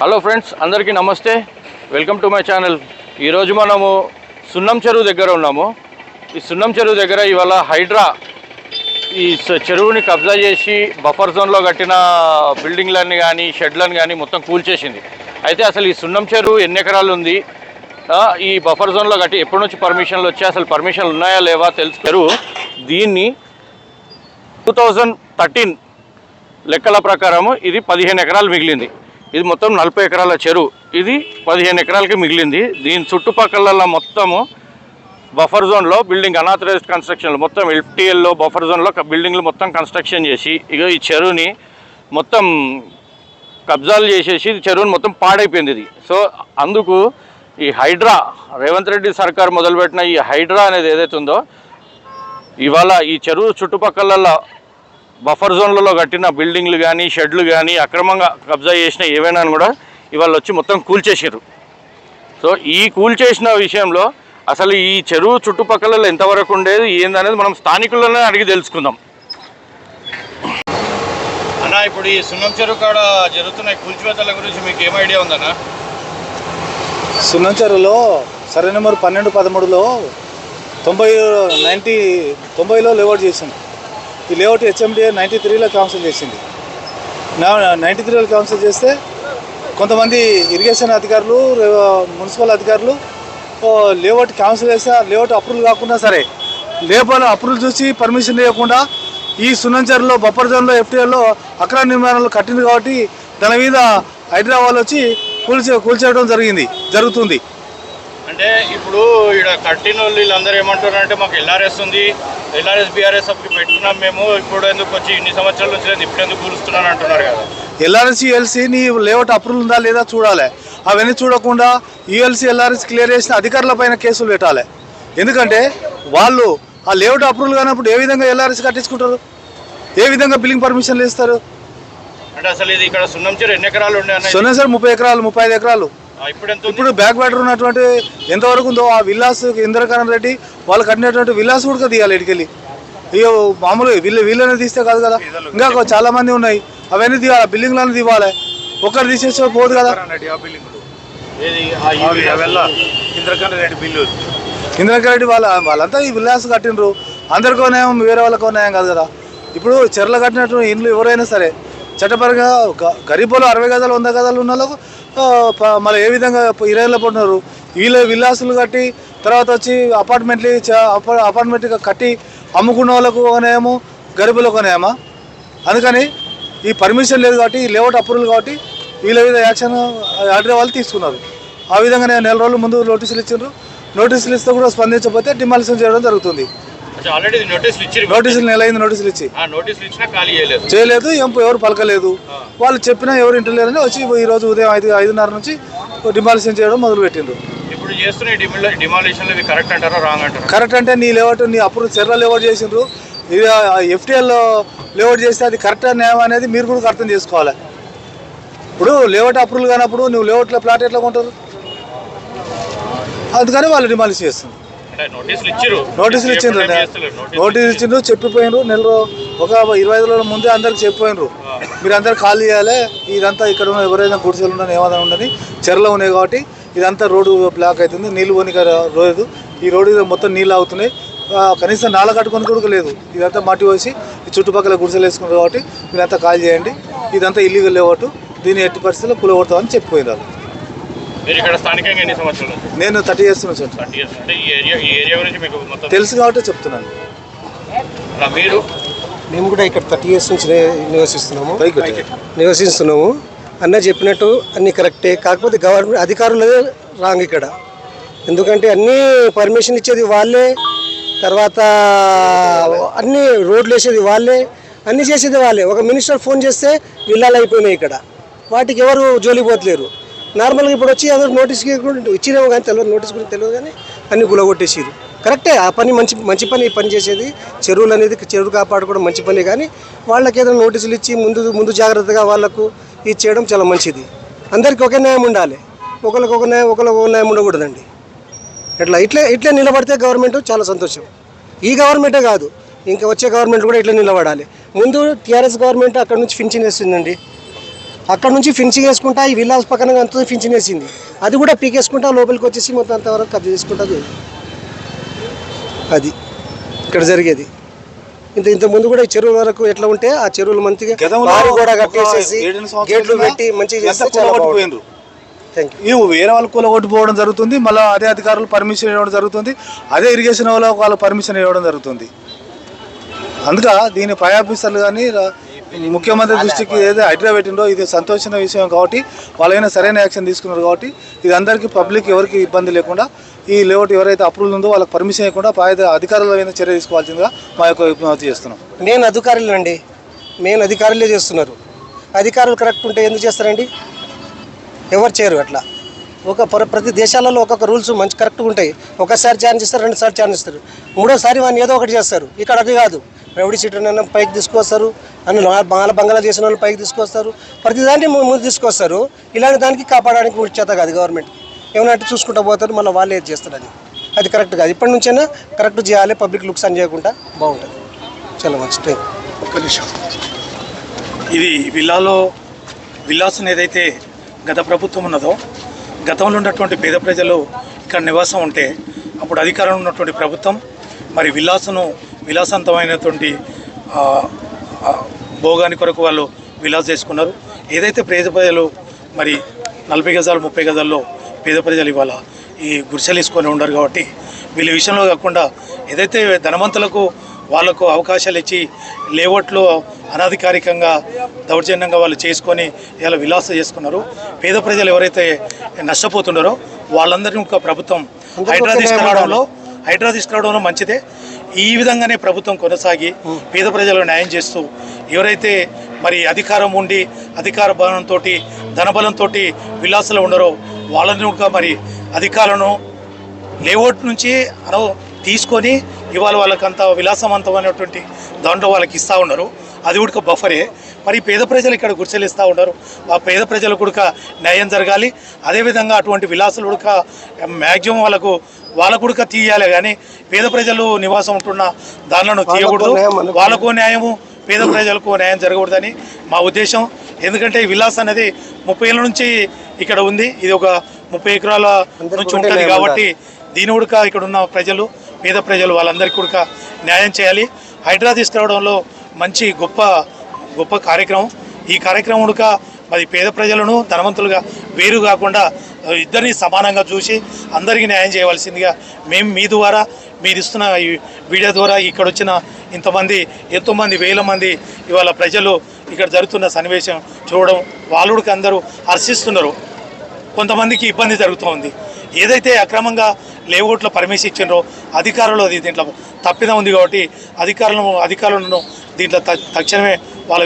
Hello friends అందరికీ నమస్తే. Welcome to my channel. ఈరోజు మనము సున్నం చెరువు దగ్గర ఉన్నాము. ఈ సున్నం చెరువు దగ్గర ఇవాళ హైడ్రా ఈ చెరువుని కబ్జా చేసి బఫర్ జోన్లో కట్టిన బిల్డింగ్లని కానీ షెడ్లను కానీ మొత్తం కూల్చేసింది. అయితే అసలు ఈ సున్నం చెరువు ఎన్ని ఎకరాలు ఉంది? ఈ బఫర్ జోన్లో కట్టి ఎప్పటి నుంచి పర్మిషన్లు వచ్చాయి? అసలు పర్మిషన్లు ఉన్నాయా లేవా తెలుసు. చెరువు దీన్ని టూ థౌజండ్ థర్టీన్ లెక్కల ప్రకారము ఇది పదిహేను ఎకరాలు మిగిలింది. ఇది మొత్తం నలభై ఎకరాల చెరువు. ఇది పదిహేను ఎకరాలకి మిగిలింది. దీని చుట్టుపక్కల మొత్తము బఫర్ జోన్లో బిల్డింగ్ అనాథరైజ్డ్ కన్స్ట్రక్షన్లు మొత్తం ఎఫ్టీఎల్లో బఫర్ జోన్లో బిల్డింగ్లు మొత్తం కన్స్ట్రక్షన్ చేసి ఇక ఈ చెరువుని మొత్తం కబ్జాలు చేసేసి చెరువుని మొత్తం పాడైపోయింది ఇది. సో అందుకు ఈ హైడ్రా రేవంత్ రెడ్డి సర్కార్ మొదలుపెట్టిన ఈ హైడ్రా అనేది ఏదైతే ఉందో ఇవాళ ఈ చెరువు చుట్టుపక్కల బఫర్ జోన్లలో కట్టిన బిల్డింగ్లు కానీ షెడ్లు కానీ అక్రమంగా కబ్జా చేసిన ఏవైనా కూడా ఇవాళ వచ్చి మొత్తం కూల్చేసారు సో ఈ కూల్చేసిన విషయంలో అసలు ఈ చెరువు చుట్టుపక్కల ఎంతవరకు ఉండేది ఏందనేది మనం స్థానికులనే అడిగి తెలుసుకుందాం. అన్న ఇప్పుడు ఈ సున్నం చెరువు కాడ జరుగుతున్న కూల్చివేతల గురించి మీకు ఏం ఐడియా ఉందన్నా? సున్నంచెరులో సర్వే నెంబర్ పన్నెండు పదమూడులో తొంభై నైంటీ తొంభైలో లేఅవుట్ చేసింది. ఈ లేఅవుట్ హెచ్ఎండిఏ నైంటీ త్రీలో క్యాన్సిల్ చేసింది. నైంటీ త్రీలో క్యాన్సిల్ చేస్తే కొంతమంది ఇరిగేషన్ అధికారులు మున్సిపల్ అధికారులు లేఅవుట్ క్యాన్సిల్ చేస్తే లేఅవుట్ అప్రూవల్ కాకుండా సరే లేబర్ అప్రూవల్ చూసి పర్మిషన్ లేకుండా ఈ సున్నంచెరులో బొప్పర్ జోన్లో ఎఫ్టీఎల్లో అక్రమ నిర్మాణాలు కట్టింది కాబట్టి దాని మీద హైదరాబాద్ వచ్చి కూల్చే కూల్చేయడం జరిగింది జరుగుతుంది. అంటే ఇప్పుడు ఇక్కడ కట్టిన వాళ్ళు వీళ్ళందరూ ఏమంటున్నారు అంటే మాకు ఎల్ఆర్ఎస్ ఉంది ఎల్ఆర్ఎస్ బీఆర్ఎస్ అప్పుడు పెట్టుకున్నాం మేము ఇప్పుడు ఎందుకు వచ్చి ఇన్ని సంవత్సరాల నుంచి లేదు ఇప్పుడు ఎందుకు కూలుస్తున్నాను అంటున్నారు కదా. ఎల్ఆర్ఎస్ యుఎల్సి నీ లేఅవుట్ అప్రూవల్ ఉందా లేదా చూడాలి. అవన్నీ చూడకుండా యుఎల్సి ఎల్ఆర్ఎస్ క్లియర్ చేసిన అధికారుల పైన కేసులు పెట్టాలి. ఎందుకంటే వాళ్ళు ఆ లేఅవుట్ అప్రూవల్ కానప్పుడు ఏ విధంగా ఎల్ఆర్ఎస్ కట్టించుకుంటారు? ఏ విధంగా బిల్లింగ్ పర్మిషన్లు ఇస్తారు అంటే అసలు ఇది ఇక్కడ సున్నం చెరు ఎన్ని ఎకరాలు అన్న సొన్నా సార్ ముప్పై ఎకరాలు ముప్పై ఐదు ఎకరాలు. ఇప్పుడు బ్యాక్ వాటర్ ఉన్నటువంటి ఎంతవరకు ఉందో ఆ విల్లాస్ ఇంద్రకరణ్ రెడ్డి వాళ్ళు కట్టినటువంటి విల్లాస్ కూడా తీయాలి ఇటుకెళ్ళి. ఇక మామూలు వీళ్ళు వీళ్ళని తీస్తే కాదు కదా. ఇంకా చాలా మంది ఉన్నాయి. అవన్నీ తీయాలి? బిల్డింగ్లను తీవాలి ఒక్కరు తీసేస్తే పోదు కదా. ఇంద్రకరణ్ రెడ్డి వాళ్ళ వాళ్ళంతా ఈ విల్లాస్ కట్టినరు అందరికీ న్యాయం వేరే వాళ్ళకో న్యాయం కాదు కదా. ఇప్పుడు చెర్ల కట్టినట్టు ఇండ్లు ఎవరైనా సరే చట్టపరంగా గ- గరీబులు అరవై గదాలు వంద గదాలు ఉన్న వాళ్ళకు మళ్ళీ ఏ విధంగా ఇరవైలో పడినారు? వీళ్ళు విల్లాసులు కట్టి తర్వాత వచ్చి అపార్ట్మెంట్లు అపార్ట్మెంట్గా అపార్ట్మెంట్ కట్టి అమ్ముకున్న వాళ్ళకు ఒక న్యాయము గరీబులకు ఒక న్యాయమా? అందుకని ఈ పర్మిషన్ లేదు కాబట్టి ఈ లేఅవుట్ అప్రూవల్ కాబట్టి వీళ్ళ మీద యాక్షన్ ఆర్డర్ వాళ్ళు తీసుకున్నారు. ఆ విధంగా నేను నెల రోజుల ముందు నోటీసులు ఇచ్చిండ్రు. నోటీసులు ఇస్తే కూడా స్పందించకపోతే డిమాలిషన్ చేయడం జరుగుతుంది. నోటీసులు నెల అయింది నోటీసులు ఇచ్చి. చేయలేదు. ఎవరు పలకలేదు. వాళ్ళు చెప్పినా ఎవరు ఇంటలేరని వచ్చి ఈ రోజు ఉదయం ఐదు ఐదున్నర నుంచి డిమాలిషన్ చేయడం మొదలు పెట్టిండ్రు కరెక్ట్ అంటే నీ లేఅవుట్ నీ అప్పుడు చెర్ల లేఅవుట్ చేసిండ్రు. ఇది ఎఫ్టీఎల్ లేఅవుట్ చేస్తే అది కరెక్ట్ న్యాయం అనేది మీరు కూడా అర్థం చేసుకోవాలి. ఇప్పుడు లేఅవుట్ అప్రూవల్ కానప్పుడు నువ్వు లేఅవుట్లో ప్లాట్ ఎట్లా కొంటారు? అందుకని వాళ్ళు డిమాలిష్ చేస్తుంది నోటీసులు ఇచ్చారు నోటీసులు ఇచ్చిండ్రు ఇచ్చిండ్రు. చెప్పిపోయినరు నెల ఒక ఇరవై ఐదు రోజుల ముందే అందరికి చెప్పిపోయినరు మీరు అందరు ఖాళీ చేయాలి ఇదంతా ఇక్కడ ఉన్న ఎవరైనా గుడిసెలు ఉండని ఏమైనా ఉండని చెరలో ఉన్నాయి కాబట్టి ఇదంతా రోడ్డు బ్లాక్ అవుతుంది నీళ్ళు పోనీక రోజు ఈ రోడ్డు మొత్తం నీళ్ళు అవుతున్నాయి కనీసం నాల కట్టుకొని కూడా లేదు. ఇదంతా మట్టి పోసి ఈ చుట్టుపక్కల గుడిసెలు వేసుకున్నారు కాబట్టి మీరంతా ఖాళీ చేయండి. ఇదంతా ఇల్లీగల్ లేవట్టు దీన్ని ఎట్టి పరిస్థితుల్లో కూలగొడతామని చెప్పిపోయినారు మీరు ఇక్కడ స్థానికంగా ఎన్ని సంవత్సరాలు నేను థర్టీ ఇయర్స్ నుంచి ఉంటాను. Thirty years. అంటే ఈ ఏరియా ఈ ఏరియా గురించి మీకు మొత్తం తెలుసు కాబట్టి చెప్తున్నాను. మీరు? మేము కూడా ఇక్కడ థర్టీ ఇయర్స్ నుంచి నివసిస్తున్నాము. నివసిస్తున్నాము. అన్న చెప్పినట్టు అన్ని కరెక్టే. కాకపోతే గవర్నమెంట్ అధికారులదే రాంగ్ ఇక్కడ. ఎందుకంటే అన్ని పర్మిషన్ ఇచ్చేది వాళ్ళే తర్వాత అన్ని రోడ్లు వేసేది వాళ్ళే అన్ని చేసేది వాళ్ళే. ఒక మినిస్టర్ ఫోన్ చేస్తే విల్లాలు అయిపోయినాయి ఇక్కడ. వాటికి ఎవరు జోలిపోతలేరు నార్మల్గా ఇప్పుడు వచ్చి అందరూ నోటీస్ ఇచ్చినాము కానీ తెలియదు నోటీస్ గురించి తెలియదు కానీ అన్ని గులగొట్టేసారు కరెక్టే ఆ పని మంచి మంచి పని పని చేసేది. చెరువులు అనేది చెరువు కాపాడుకోవడం మంచి పని కానీ వాళ్ళకి ఏదైనా నోటీసులు ఇచ్చి ముందు ముందు జాగ్రత్తగా వాళ్ళకు ఇది చేయడం చాలా మంచిది. అందరికీ ఒకే న్యాయం ఉండాలి. ఒకరికి ఒక న్యాయం ఒకరికి ఒక న్యాయం ఉండకూడదండి. ఇట్లా ఇట్లే ఇట్లే నిలబడితే గవర్నమెంట్ చాలా సంతోషం. ఈ గవర్నమెంటే కాదు. ఇంకా వచ్చే గవర్నమెంట్ కూడా ఇట్లా నిలబడాలి. ముందు టీఆర్ఎస్ గవర్నమెంట్ అక్కడ నుంచి ఫించిన్ వేస్తుందండి అక్కడ నుంచి ఫినిషింగ్ వేసుకుంటా ఈ విల్లాస్ పక్కన అంతా ఫినిషింగ్ వేసింది అది కూడా పీకేసుకుంటా లోపలికి వచ్చేసి మొత్తం అంతవరకు కబ్జా చేసుకుంటా. అది. ఇక్కడ జరిగేది. ఇంత ఇంత ముందు కూడా ఈ చెరువుల వరకు ఎట్లా ఉంటే ఆ చెరువులు మంచిగా కూడా కట్టేసేసి గేట్లు పెట్టి మంచిగా ఇవి వేరే వాళ్ళు కూలగొట్టిపోవడం జరుగుతుంది మళ్ళీ అదే అధికారులు పర్మిషన్ ఇవ్వడం జరుగుతుంది అదే ఇరిగేషన్ వాళ్ళకు వాళ్ళు పర్మిషన్ ఇవ్వడం జరుగుతుంది. అందుక దీని పై ఆఫీసర్లు కానీ ముఖ్యమంత్రి దృష్టికి ఏదో హైడ్రా పెట్టిండో ఇది సంతోషమైన విషయం కాబట్టి వాళ్ళైనా సరైన యాక్షన్ తీసుకున్నారు కాబట్టి ఇది అందరికీ పబ్లిక్ ఎవరికి ఇబ్బంది లేకుండా ఈ లేఅవుట్ ఎవరైతే అప్రూవల్ ఉందో వాళ్ళకి పర్మిషన్ ఇవ్వకుండా పై అధికారుల మీద చర్య తీసుకోవాల్సిందిగా మా యొక్క విజ్ఞప్తి చేస్తున్నాం. మెయిన్ అధికారులేనండి మెయిన్ అధికారులే చేస్తున్నారు. అధికారులు కరెక్ట్ ఉంటే ఎందుకు చేస్తారండి? ఎవరు చేయరు అట్లా. ఒక ప్ర- ప్రతి దేశాలలో ఒక్కొక్క రూల్స్ మంచి కరెక్ట్గా ఉంటాయి. ఒకసారి ఛాన్స్ ఇస్తారు రెండుసార్లు ఛాన్స్ ఇస్తారు మూడోసారి వాడిని ఏదో ఒకటి చేస్తారు. ఇక్కడ అది కాదు. రౌడీ సీటర్ పైకి తీసుకొస్తారు అని మాల బంగాళా చేసిన వాళ్ళు పైకి తీసుకొస్తారు. ప్రతిదాన్ని ముందు తీసుకొస్తారు. ఇలాంటి దానికి కాపాడడానికి కూడా చేత కాదు గవర్నమెంట్ ఏమైనా అంటే చూసుకుంటూ పోతారు మళ్ళీ వాళ్ళు ఏది చేస్తారు అది. అది కరెక్ట్ కాదు. ఇప్పటి నుంచైనా కరెక్ట్ చేయాలి పబ్లిక్ లుక్స్ అని చేయకుండా బాగుంటుంది. చాలా మంచి టైం ఒక్క నిమిషం. ఇది విల్లాలో విల్లాసం ఏదైతే గత ప్రభుత్వం ఉన్నదో గతంలో ఉన్నటువంటి పేద ప్రజలు ఇక్కడ నివాసం ఉంటే అప్పుడు అధికారంలో ఉన్నటువంటి ప్రభుత్వం మరి విలాసను విలాసవంతమైనటువంటి భోగాని కొరకు వాళ్ళు విలాస్ చేసుకున్నారు. ఏదైతే పేద ప్రజలు మరి నలభై గజాలు ముప్పై గజాల్లో పేద ప్రజలు ఇవాళ ఈ గుడిసెలు వేసుకొని ఉండరు కాబట్టి వీళ్ళ విషయంలో కాకుండా ఏదైతే ధనవంతులకు వాళ్ళకు అవకాశాలు ఇచ్చి లేఅవుట్లో అనధికారికంగా దౌర్జన్యంగా వాళ్ళు చేసుకొని ఇలా విలాస చేసుకున్నారు. పేద ప్రజలు ఎవరైతే నష్టపోతున్నారో వాళ్ళందరినీ ఒక ప్రభుత్వం హైడ్రా తీసుకురావడంలో హైడ్రా తీసుకురావడంలో మంచిదే. ఈ విధంగానే ప్రభుత్వం కొనసాగి పేద ప్రజలకు న్యాయం చేస్తూ ఎవరైతే మరి అధికారం ఉండి అధికార బలంతో ధనబలంతో విలాసాలు ఉండరో వాళ్ళని కూడా మరి అధికారులను లేఅవుట్ నుంచి అను తీసుకొని ఇవాళ వాళ్ళకి అంత విలాసవంతమైనటువంటి దాంట్లో వాళ్ళకి ఇస్తూ ఉన్నారు. అది కూడా బఫరే మరి పేద ప్రజలు ఇక్కడ గుర్చెలు ఇస్తూ ఉన్నారు. ఆ పేద ప్రజలకు కూడా న్యాయం జరగాలి. అదేవిధంగా అటువంటి విలాసాలు కూడా మ్యాక్సిమం వాళ్ళకు వాళ్ళకు కూడా తీయాలి. కానీ పేద ప్రజలు నివాసం ఉంటున్న దానిలను తీయకూడదు. వాళ్ళకు న్యాయము పేద ప్రజలకు న్యాయం జరగకూడదని మా ఉద్దేశం. ఎందుకంటే ఈ విలాస్ అనేది ముప్పై ఏళ్ళ నుంచి ఇక్కడ ఉంది. ఇది ఒక ముప్పై ఎకరాల నుంచి ఉంటుంది కాబట్టి దీని ఉడక ఇక్కడ ఉన్న ప్రజలు పేద ప్రజలు వాళ్ళందరికీ కూడా న్యాయం చేయాలి. హైడ్రా తీసుకురావడంలో మంచి గొప్ప గొప్ప కార్యక్రమం. ఈ కార్యక్రమం ఉడక మరి పేద ప్రజలను ధనవంతులుగా వేరు కాకుండా ఇద్దరిని సమానంగా చూసి అందరికీ న్యాయం చేయవలసిందిగా మేము మీ ద్వారా మీరు ఇస్తున్న ఈ వీడియో ద్వారా ఇక్కడ వచ్చిన ఇంతమంది ఎంతోమంది వేల మంది ఇవాళ ప్రజలు ఇక్కడ జరుగుతున్న సన్నివేశం చూడడం వాళ్ళుడికి అందరూ హర్షిస్తున్నారు. కొంతమందికి ఇబ్బంది జరుగుతోంది ఏదైతే అక్రమంగా లేఅవుట్లో పర్మిషన్ ఇచ్చిండ్రో అధికారులు అది దీంట్లో తప్పిదం ఉంది కాబట్టి అధికారులను అధికారులను దీంట్లో త- తక్షణమే వాళ్ళ